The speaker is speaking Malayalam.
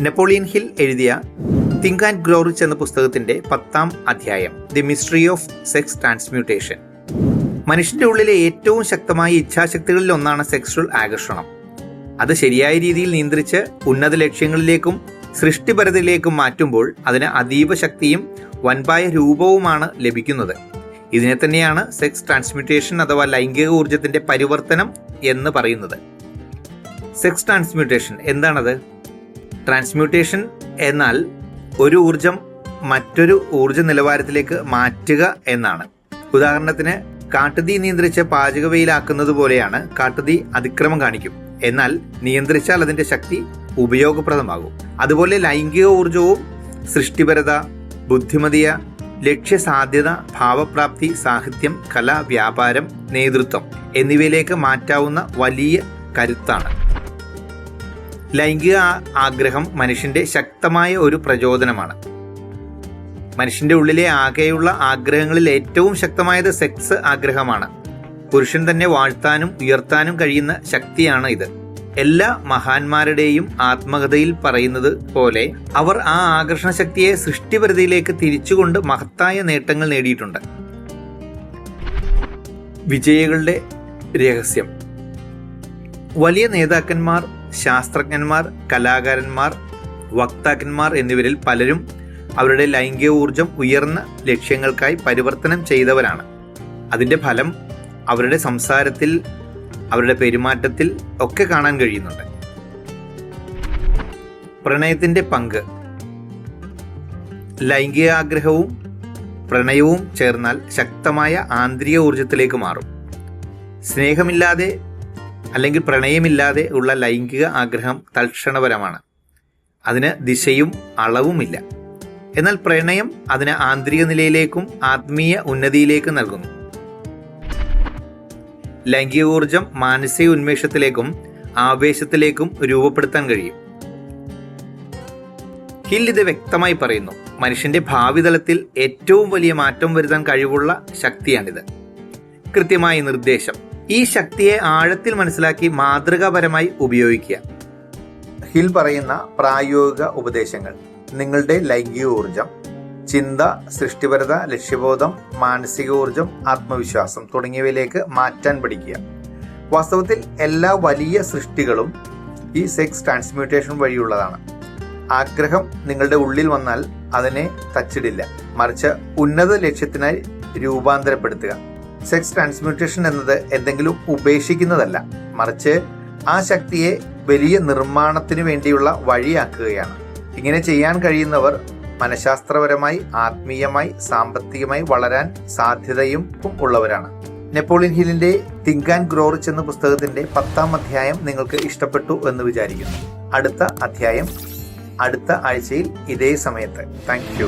നെപ്പോളിയൻ ഹിൽ എഴുതിയ തിങ്ക് ആൻഡ് ഗ്രോ റിച്ച് എന്ന പുസ്തകത്തിന്റെ പത്താം അധ്യായം the mystery of sex transmutation. മനുഷ്യന്റെ ഉള്ളിലെ ഏറ്റവും ശക്തമായ ഇച്ഛാശക്തികളിൽ ഒന്നാണ് സെക്സ്വൽ ആകർഷണം. അത് ശരിയായ രീതിയിൽ നിയന്ത്രിച്ച് ഉന്നത ലക്ഷ്യങ്ങളിലേക്കും സൃഷ്ടിപരതയിലേക്കും മാറ്റുമ്പോൾ അതിന് അതീവ ശക്തിയും വൻപായ രൂപവുമാണ് ലഭിക്കുന്നത്. ഇതിനെ തന്നെയാണ് സെക്സ് ട്രാൻസ്മ്യൂട്ടേഷൻ അഥവാ ലൈംഗിക ഊർജത്തിന്റെ പരിവർത്തനം എന്ന് പറയുന്നത്. സെക്സ് ട്രാൻസ്മ്യൂട്ടേഷൻ എന്താണത്? ട്രാൻസ്മ്യൂട്ടേഷൻ എന്നാൽ ഒരു ഊർജം മറ്റൊരു ഊർജ നിലവാരത്തിലേക്ക് മാറ്റുക എന്നാണ്. ഉദാഹരണത്തിന് കാട്ടുതീ നിയന്ത്രിച്ച് പാചകവയിലാക്കുന്നത് പോലെയാണ് കാട്ടുതീ അതിക്രമം കാണിക്കും. എന്നാൽ നിയന്ത്രിച്ചാൽ അതിന്റെ ശക്തി ഉപയോഗപ്രദമാകും. അതുപോലെ ലൈംഗിക ഊർജവും സൃഷ്ടിപരത ബുദ്ധിമതിയ ലക്ഷ്യസാധ്യത ഭാവപ്രാപ്തി സാഹിത്യം കല വ്യാപാരം നേതൃത്വം എന്നിവയിലേക്ക് മാറ്റാവുന്ന വലിയ കരുത്താണ്. ലൈംഗിക ആഗ്രഹം മനുഷ്യന്റെ ശക്തമായ ഒരു പ്രചോദനമാണ്. മനുഷ്യന്റെ ഉള്ളിലെ ആകെയുള്ള ആഗ്രഹങ്ങളിൽ ഏറ്റവും ശക്തമായത് സെക്സ് ആഗ്രഹമാണ്. പുരുഷൻ തന്നെ വാഴ്ത്താനും ഉയർത്താനും കഴിയുന്ന ശക്തിയാണ് ഇത്. എല്ലാ മഹാന്മാരുടെയും ആത്മകഥയിൽ പറയുന്നത് പോലെ അവർ ആ ആകർഷണ ശക്തിയെ സൃഷ്ടിപരതയിലേക്ക് തിരിച്ചുകൊണ്ട് മഹത്തായ നേട്ടങ്ങൾ നേടിയിട്ടുണ്ട്. വിജയികളുടെ രഹസ്യം. വലിയ നേതാക്കന്മാർ ശാസ്ത്രജ്ഞന്മാർ കലാകാരന്മാർ വക്താക്കന്മാർ എന്നിവരിൽ പലരും അവരുടെ ലൈംഗിക ഊർജം ഉയർന്ന ലക്ഷ്യങ്ങൾക്കായി പരിവർത്തനം ചെയ്തവരാണ്. അതിന്റെ ഫലം അവരുടെ സംസാരത്തിൽ അവരുടെ പെരുമാറ്റത്തിൽ ഒക്കെ കാണാൻ കഴിയുന്നുണ്ട്. പ്രണയത്തിന്റെ പങ്ക്. ലൈംഗികാഗ്രഹവും പ്രണയവും ചേർന്നാൽ ശക്തമായ ആന്തരിക ഊർജത്തിലേക്ക് മാറും. സ്നേഹമില്ലാതെ അല്ലെങ്കിൽ പ്രണയമില്ലാതെ ഉള്ള ലൈംഗിക ആഗ്രഹം തൽക്ഷണപരമാണ്. അതിന് ദിശയും അളവുമില്ല. എന്നാൽ പ്രണയം അതിന് ആന്തരിക നിലയിലേക്കും ആത്മീയ ഉന്നതിയിലേക്കും നൽകുന്നു. ലൈംഗിക ഊർജം മാനസിക ഉന്മേഷത്തിലേക്കും ആവേശത്തിലേക്കും രൂപപ്പെടുത്താൻ കഴിയും. ഹിൽ ഇത് വ്യക്തമായി പറയുന്നു. മനുഷ്യന്റെ ഭാവി തലത്തിൽ ഏറ്റവും വലിയ മാറ്റം വരുത്താൻ കഴിവുള്ള ശക്തിയാണിത്. കൃത്യമായ നിർദ്ദേശം. ഈ ശക്തിയെ ആഴത്തിൽ മനസ്സിലാക്കി മാതൃകാപരമായി ഉപയോഗിക്കുക. ഹിൽ പറയുന്ന പ്രായോഗിക ഉപദേശങ്ങൾ. നിങ്ങളുടെ ലൈംഗിക ഊർജം ചിന്ത സൃഷ്ടിപരത ലക്ഷ്യബോധം മാനസിക ഊർജം ആത്മവിശ്വാസം തുടങ്ങിയവയിലേക്ക് മാറ്റാൻ പഠിക്കുക. വാസ്തവത്തിൽ എല്ലാ വലിയ സൃഷ്ടികളും ഈ സെക്സ് ട്രാൻസ്മ്യൂട്ടേഷൻ വഴിയുള്ളതാണ്. ആഗ്രഹം നിങ്ങളുടെ ഉള്ളിൽ വന്നാൽ അതിനെ തച്ചിടില്ല മറിച്ച് ഉന്നത ലക്ഷ്യത്തിനായി രൂപാന്തരപ്പെടുത്തുക. സെക്സ് ട്രാൻസ്മ്യൂട്ടേഷൻ എന്നത് എന്തെങ്കിലും ഉപേക്ഷിക്കുന്നതല്ല. മറിച്ച് ആ ശക്തിയെ വലിയ നിർമ്മാണത്തിന് വേണ്ടിയുള്ള വഴിയാക്കുകയാണ്. ഇങ്ങനെ ചെയ്യാൻ കഴിയുന്നവർ മനഃശാസ്ത്രപരമായി ആത്മീയമായി സാമ്പത്തികമായി വളരാൻ സാധ്യതയും ഉള്ളവരാണ്. നെപ്പോളിയൻ ഹിലിന്റെ തിങ്ക് ആൻഡ് ഗ്രോ റിച്ച് എന്ന പുസ്തകത്തിന്റെ പത്താം അധ്യായം നിങ്ങൾക്ക് ഇഷ്ടപ്പെട്ടു എന്ന് വിചാരിക്കുന്നു. അടുത്ത അധ്യായം അടുത്ത ആഴ്ചയിൽ ഇതേ സമയത്ത്. താങ്ക്